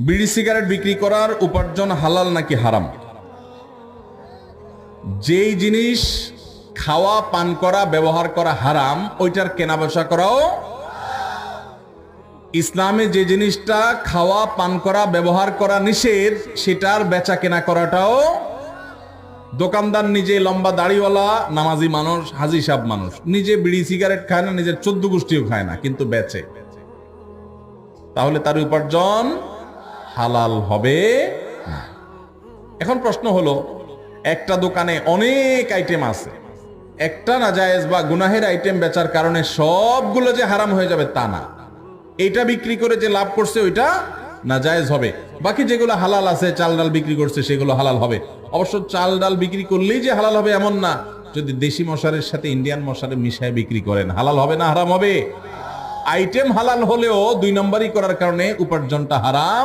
বিড়ি সিগারেট বিক্রি করার উপার্জন হালাল নাকি হারাম? যেই জিনিস খাওয়া, পান করা, ব্যবহার করা হারাম, ওইটার কেনা বেচা করাও ইসলামে যে জিনিসটা খাওয়া, পান করা, ব্যবহার করা নিষেধ, সেটার বেচা কেনা করাটাও দোকানদার নিজে লম্বা দাড়িওয়ালা, নামাজি মানুষ, হাজি সাহ মানুষ। নিজে বিড়ি সিগারেট খায় না, নিজের চোদ্দ গোষ্ঠীও খায় না, কিন্তু বেচে। তাহলে তার উপার্জন হালাল হবে না। এখন প্রশ্ন হলো, একটা দোকানে অনেক আইটেম আছে। একটা নাজায়েজ বা গুনাহের আইটেম বেচার কারণে সবগুলো যে হারাম হয়ে যাবে তা না। এটা বিক্রি করে যে লাভ করছে ওইটা নাজায়েজ হবে। বাকি যেগুলো হালাল আছে, চাল ডাল বিক্রি করছে, সেগুলো হালাল হবে। অবশ্য চাল ডাল বিক্রি করলেই যে হালাল হবে এমন না। যদি দেশি মশারের সাথে ইন্ডিয়ান মশারে মিশায় বিক্রি করেন, হালাল হবে না, হারাম হবে? আইটেম হালাল হলেও দুই নম্বরই করার কারণে উপার্জনটা হারাম।